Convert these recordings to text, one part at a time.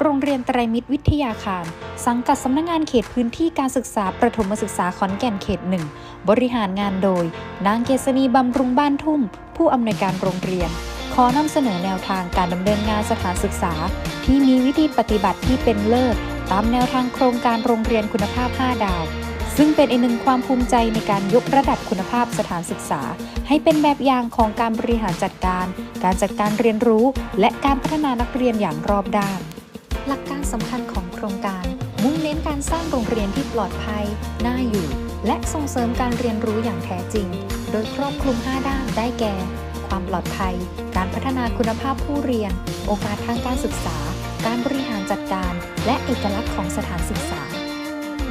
โรงเรียนไตรมิตรวิทยาคาร สังกัดสำนักงานเขตพื้นที่การศึกษาประถมศึกษาขอนแก่นเขตหนึ่ง บริหารงานโดย นางเกษณีบำรุงบ้านทุ่ม ผู้อำนวยการโรงเรียน ขอนำเสนอแนวทางการดำเนินงานสถานศึกษา ที่มีวิธีปฏิบัติที่เป็นเลิศตามแนวทางโครงการโรงเรียนคุณภาพ 5 ดาว ซึ่งเป็นอีกหนึ่งความภูมิใจในการยกระดับคุณภาพสถานศึกษา ให้เป็นแบบอย่างของการบริหารจัดการ การจัดการเรียนรู้ และการพัฒนานักเรียนอย่างรอบด้าน หลักการสำคัญของโครงการ มุ่งเน้นการสร้างโรงเรียนที่ปลอดภัย น่าอยู่ และส่งเสริมการเรียนรู้อย่างแท้จริง โดยครอบคลุม 5 ด้านได้แก่ ความปลอดภัย การพัฒนาคุณภาพผู้เรียน โอกาสทางการศึกษา การบริหารจัดการ และเอกลักษณ์ของสถานศึกษา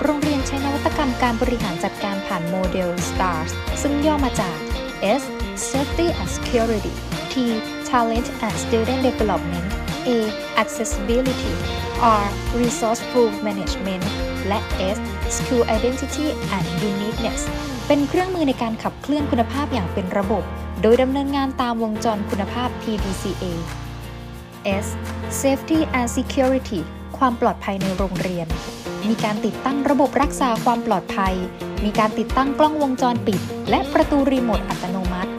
โรงเรียนใช้นวัตกรรมการบริหารจัดการผ่านโมเดล STARS ซึ่งย่อมาจาก S Safety and Security T Talent and Student Development A Accessibility R Resourceful Management และ S School Identity and Uniqueness เป็นเครื่องมือในการขับเคลื่อนคุณภาพอย่างเป็นระบบ โดยดำเนินงานตามวงจรคุณภาพ PDCA S Safety and Security ความปลอดภัยในโรงเรียน มีการติดตั้งระบบรักษาความปลอดภัย มีการติดตั้งกล้องวงจรปิด และประตูรีโมทอัตโนมัติ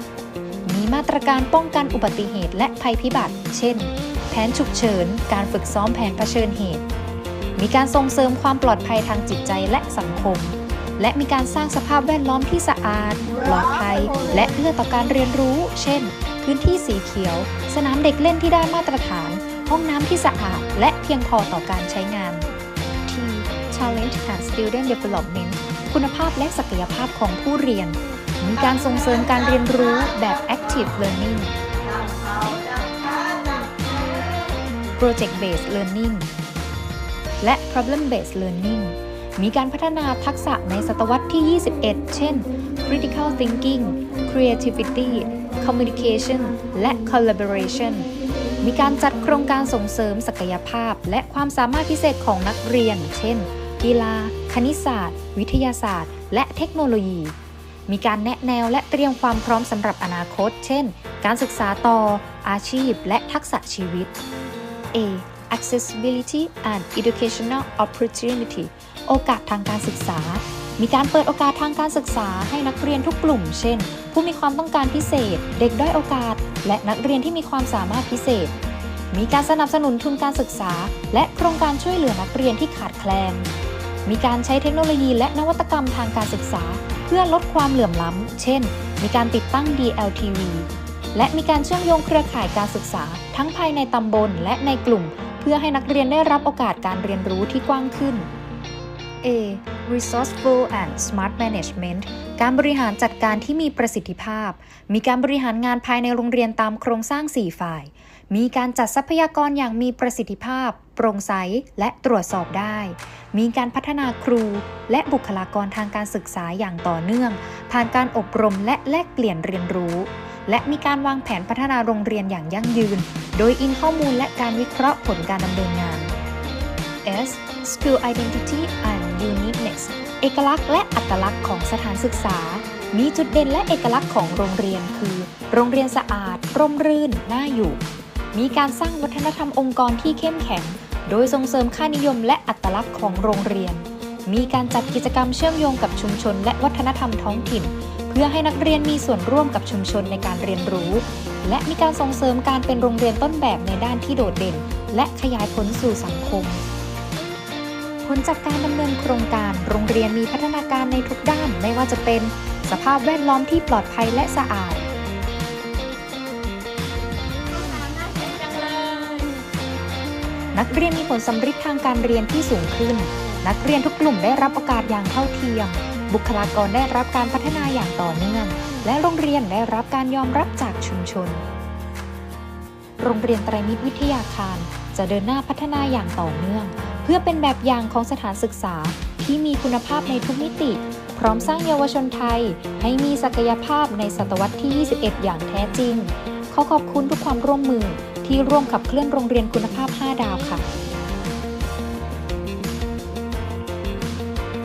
มีมาตรการป้องกันอุบัติเหตุและภัยพิบัติ เช่น นฉุกเฉิน การฝึกซ้อมแผนเผชิญเหตุ มีการส่งเสริมความปลอดภัยทางจิตใจและสังคม และมีการสร้างสภาพแวดล้อมที่สะอาด ปลอดภัย และเอื้อต่อการเรียนรู้ เช่น พื้นที่สีเขียว สนามเด็กเล่นที่ได้มาตรฐาน ห้องน้ำที่สะอาด และเพียงพอต่อการใช้งาน T Talent and Student Development คุณภาพและศักยภาพของผู้เรียน มีการส่งเสริมการเรียนรู้แบบ Active Learning Project Based Learning และ Problem Based Learning มีการพัฒนาทักษะในศตวรรษที่ 21 เช่น Critical Thinking Creativity Communication และ Collaboration มีการจัดโครงการส่งเสริมศักยภาพ และความสามารถพิเศษของนักเรียน เช่น กีฬา คณิตศาสตร์ วิทยาศาสตร์ และเทคโนโลยี มีการแนะแนวและเตรียมความพร้อมสำหรับอนาคต เช่น การศึกษาต่อ อาชีพ และทักษะชีวิต A accessibility and educational opportunity โอกาสทางการศึกษา มีการเปิดโอกาสทางการศึกษาให้นักเรียนทุกกลุ่ม เช่น ผู้มีความต้องการพิเศษ เด็กด้อยโอกาส และนักเรียนที่มีความสามารถพิเศษ มีการสนับสนุนทุนการศึกษา และโครงการช่วยเหลือนักเรียนที่ขาดแคลน มีการใช้เทคโนโลยีและนวัตกรรมทางการศึกษา เพื่อลดความเหลื่อมล้ำ เช่น มีการติดตั้ง DLTV และมีการเชื่อมโยงเครือข่ายการศึกษา ทั้งภายในตำบลและในกลุ่ม เพื่อให้นักเรียนได้รับโอกาสการเรียนรู้ที่กว้างขึ้น A resourceful and smart management การบริหารจัดการที่มีประสิทธิภาพ มีการบริหารงานภายในโรงเรียนตามโครงสร้าง 4 ฝ่าย มีการจัดทรัพยากรอย่างมีประสิทธิภาพ โปร่งใส และตรวจสอบได้ มีการพัฒนาครู และบุคลากรทางการศึกษาอย่างต่อเนื่อง ผ่านการอบรมและแลกเปลี่ยนเรียนรู้ และมีการวางแผนพัฒนาโรงเรียนอย่างยั่งยืน โดยอิงข้อมูลและการวิเคราะห์ผลการดำเนินงาน S School Identity and Uniqueness เอกลักษณ์และอัตลักษณ์ของสถานศึกษา มีจุดเด่นและเอกลักษณ์ของโรงเรียนคือ โรงเรียนสะอาด ร่มรื่น น่าอยู่ มีการสร้างวัฒนธรรมองค์กรที่เข้มแข็ง โดยส่งเสริมค่านิยมและอัตลักษณ์ของโรงเรียน มีการจัดกิจกรรมเชื่อมโยงกับชุมชนและวัฒนธรรมท้องถิ่น พื่อให้นักเรียนมีส่วนร่วมกับชุมชนในการเรียนรู้ และมีการส่งเสริมการเป็นโรงเรียนต้นแบบในด้านที่โดดเด่น และขยายผลสู่สังคม ผลจากการดำเนินโครงการ โรงเรียนมีพัฒนาการในทุกด้านไม่ว่าจะเป็น สภาพแวดล้อมที่ปลอดภัยและสะอาดนักเรียนมีผลสำฤทธิ์ทางการเรียนที่สูงขึ้น นักเรียนทุกกลุ่มได้รับโอกาสอย่างเท่าเทียม บุคลากรได้รับการพัฒนาอย่างต่อเนื่อง และโรงเรียนได้รับการยอมรับจากชุมชน โรงเรียนไตรมิตรวิทยาคาร จะเดินหน้าพัฒนาอย่างต่อเนื่อง เพื่อเป็นแบบอย่างของสถานศึกษาที่มีคุณภาพในทุกมิติ พร้อมสร้างเยาวชนไทย ให้มีศักยภาพในศตวรรษที่ 21 อย่างแท้จริง ขอขอบคุณทุกความร่วมมือที่ร่วมขับเคลื่อนโรงเรียนคุณภาพ 5 ดาวค่ะ